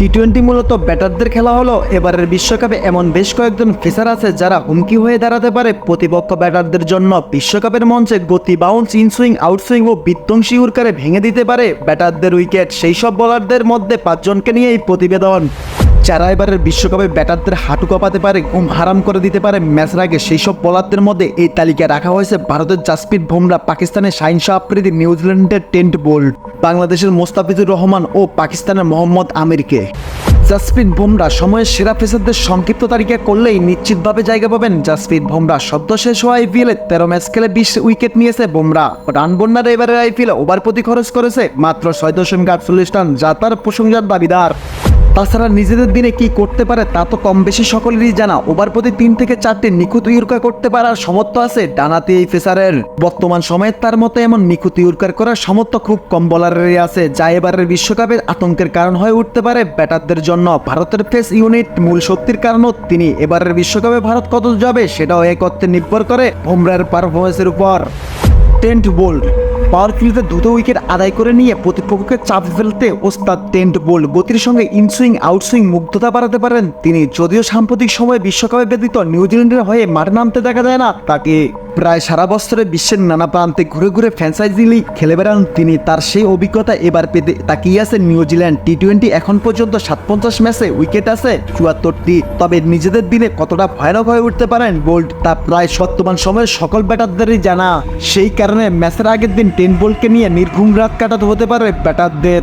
T twenty মূলত ব্যাটারদের খেলা হলো। এবারের বিশ্বকাপে এমন বেশ কয়েকজন ফেসার আছে যারা হুমকি হয়ে দাঁড়াতে পারে। প্রতিপক্ষ ব্যাটারদের জন্য বিশ্বকাপের মঞ্চে গতি বাউন্স ইনসুইং আউটসুইং ও বিধ্বংসী উরকারে ভেঙে দিতে পারে ব্যাটারদের উইকেট সেই সব বোলারদের মধ্যে পাঁচজনকে নিয়ে এই প্রতিবেদন। যারা এবারের বিশ্বকাপে ব্যাটারদের হাঁটু কাঁপাতে পারে, ঘুম হারাম করে দিতে পারে ম্যাচের আগে সেই সব বোলারদের মধ্যে এই তালিকায় রাখা হয়েছে ভারতের জাসপ্রীত বুমরা, পাকিস্তানের শাহিন শাহ আফ্রিদি, নিউজিল্যান্ডের টেন্ট বোল্ট, বাংলাদেশের মোস্তাফিজুর রহমান ও পাকিস্তানের মোহাম্মদ আমিরকে। জাসপ্রীত বুমরা সময়ের সেরা পেসারদের সংক্ষিপ্ত তালিকা করলেই নিশ্চিতভাবে জায়গা পাবেন জাসপ্রীত বুমরা। সদ্য শেষ হওয়া আইপিএলে তেরো ম্যাচ খেলে বিশ উইকেট নিয়েছে বুমরা। রান বন্যার এবারের আইপিএলে ওভার প্রতি খরচ করেছে মাত্র ছয় দশমিক আটচল্লিশ রান, যা তার প্রশংসার দাবিদার। তাছাড়া নিজেদের দিনে কি করতে পারে তা তো কম বেশি সকলেরই জানা। ওভার প্রতি তিন থেকে চারটি নিখুঁত ইউরকার করতে পারার সমর্থ আছে ডানাতে এই ফেসারের বর্তমান সময়ে তার মতো এমন নিখুঁত ইউরকার করার সমর্থ খুব কম বলারেরই আছে, যা এবারের বিশ্বকাপের আতঙ্কের কারণ হয়ে উঠতে পারে ব্যাটারদের জন্য। ভারতের ফেস ইউনিট মূল শক্তির কারণও তিনি এবারের বিশ্বকাপে ভারত কত যাবে সেটাও এক অর্থে নির্ভর করে বুমরার পারফরমেন্সের উপর। টেন্ট বোল্ড পাওয়ার ফিল্ডে দ্রুত উইকেট আদায় করে নিয়ে প্রতিপক্ষকে চাপ ফেলতে ওস্তাদ টেন্ট বোল্ড গতির সঙ্গে ইনসুইং, আউটসুইং মুগ্ধতা বাড়াতে পারেন তিনি। যদিও সাম্প্রতিক সময়ে বিশ্বকাপে ব্যতীত নিউজিল্যান্ডের হয়ে মাঠে নামতে দেখা যায় না তাকে। প্রায় সারা বছরে বিশ্বের নানা প্রান্তে ঘুরে ঘুরে ফ্র্যাঞ্চাইজি লিগ খেলে বেড়ান তিনি। তার সেই অভিজ্ঞতা এবার পেতে তাকিয়ে আছে নিউজিল্যান্ড টি টোয়েন্টি এখন পর্যন্ত সাত পঞ্চাশ ম্যাচে উইকেট আছে চুয়াত্তরটি। তবে নিজেদের দিনে কতটা ভয়ানক হয়ে উঠতে পারেন বোল্ট, তা প্রায় বর্তমান সময়ের সকল ব্যাটারদেরই জানা। সেই কারণে ম্যাচের আগের দিন টেন বোল্টকে নিয়ে নির্ঘুম রাত কাটাতে হতে পারে ব্যাটারদের।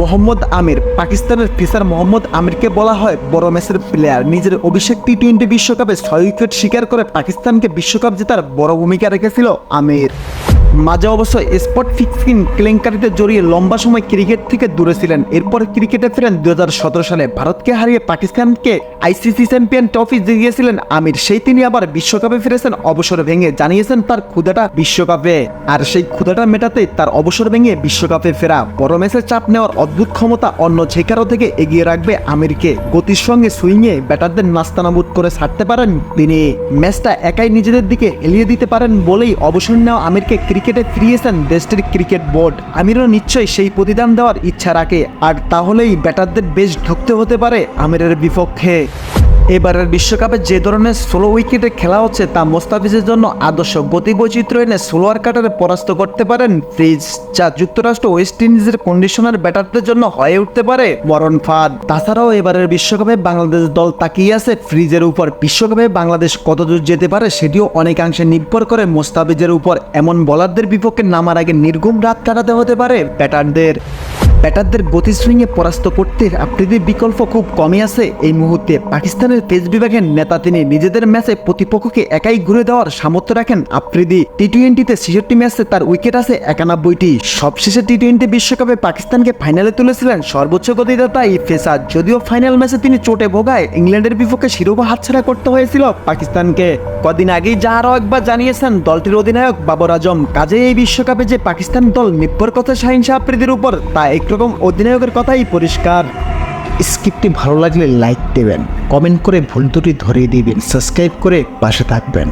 মোহাম্মদ আমির। পাকিস্তানের ফিসার মোহাম্মদ আমিরকে বলা হয় বড় ম্যাচের প্লেয়ার নিজের অভিষেক টি টোয়েন্টি বিশ্বকাপে ছয় উইকেট শিকার করে পাকিস্তানকে বিশ্বকাপ জেতার বড় ভূমিকা রেখেছিল আমির। মাঝে অবশ্য স্পট ফিক্সিং কেলেঙ্কারিতে জড়িয়ে লম্বা সময় ক্রিকেট থেকে দূরে ছিলেন। এরপর ক্রিকেটে ফেরেন দু সালে। ভারতকে হারিয়ে পাকিস্তানকে আইসিসি চ্যাম্পিয়ন ট্রফি জিতিয়েছিলেন আমির। সেই তিনি আবার বিশ্বকাপে ফিরেছেন, অবসর ভেঙে জানিয়েছেন তার ক্ষুদাটা বিশ্বকাপে। আর সেই ক্ষুদাটা মেটাতে তার অবসর ভেঙে বিশ্বকাপে ফেরা। বড় ম্যাচে চাপ নেওয়ার অদ্ভুত ক্ষমতা অন্য যে কারও থেকে এগিয়ে রাখবে আমিরকে। গতির সঙ্গে সুইংয়ে ব্যাটারদের নাস্তানাবুদ করে ছাড়তে পারেন তিনি। ম্যাচটা একাই নিজেদের দিকে এলিয়ে দিতে পারেন বলেই অবসর নেওয়া আমিরকে ক্রিকেটে ফিরিয়েছেন দেশটির ক্রিকেট বোর্ড আমিরও নিশ্চয়ই সেই প্রতিদান দেওয়ার ইচ্ছা রাখে। আর তাহলেই ব্যাটারদের বেশ ঢুকতে হতে পারে আমিরের বিপক্ষে। এবারের বিশ্বকাপে যে ধরনের ষোলো উইকেটে খেলা হচ্ছে তা মোস্তাফিজের জন্য আদর্শ গতি বৈচিত্র্য এনে ষোলোয়ার কাটারে পরাস্ত করতে পারেন ফ্রিজ, যা যুক্তরাষ্ট্র ওয়েস্ট ইন্ডিজের কন্ডিশনার ব্যাটারদের জন্য হয়ে উঠতে পারে মরণ ফাঁদ। তাছাড়াও এবারের বিশ্বকাপে বাংলাদেশ দল তাকিয়ে আছে ফ্রিজের উপর। বিশ্বকাপে বাংলাদেশ কতদূর যেতে পারে সেটিও অনেকাংশে নির্ভর করে মোস্তাফিজের উপর। এমন বলারদের বিপক্ষে নামার আগে নির্ঘুম রাত কাটাতে হতে পারে ব্যাটারদের। ব্যাটারদের গতি সুইংয়ে পরাস্ত করতে আফ্রিদির বিকল্প খুব কমই আছে। এই মুহূর্তে পাকিস্তানের পেস বিভাগের নেতা তিনি নিজেদের ম্যাচে প্রতিপক্ষকে একাই ঘুরে দেওয়ার সামর্থ্য রাখেন আফ্রিদি টি টোয়েন্টিতে ছেষট্টি ম্যাচে তার উইকেট আছে একানব্বইটি। সবশেষে টি টোয়েন্টি বিশ্বকাপে পাকিস্তানকে ফাইনালে তুলেছিলেন সর্বোচ্চ গতিদাতা এই ফেসার যদিও ফাইনাল ম্যাচে তিনি চোটে ভোগায়, ইংল্যান্ডের বিপক্ষে শিরোপা হাতছাড়া করতে হয়েছিল পাকিস্তানকে। কদিন আগেই যা আরও একবার জানিয়েছেন, দলটির অধিনায়ক বাবর আজম কাজে এই বিশ্বকাপে যে পাকিস্তান দল নির্ভর কথা শাহিন সাহাপ্রীদের উপর, তা একরকম অধিনায়কের কথাই পরিষ্কার। স্ক্রিপ্টটি ভালো লাগলে লাইক দেবেন, কমেন্ট করে ভুল দুটি ধরিয়ে দিবেন, সাবস্ক্রাইব করে পাশে থাকবেন।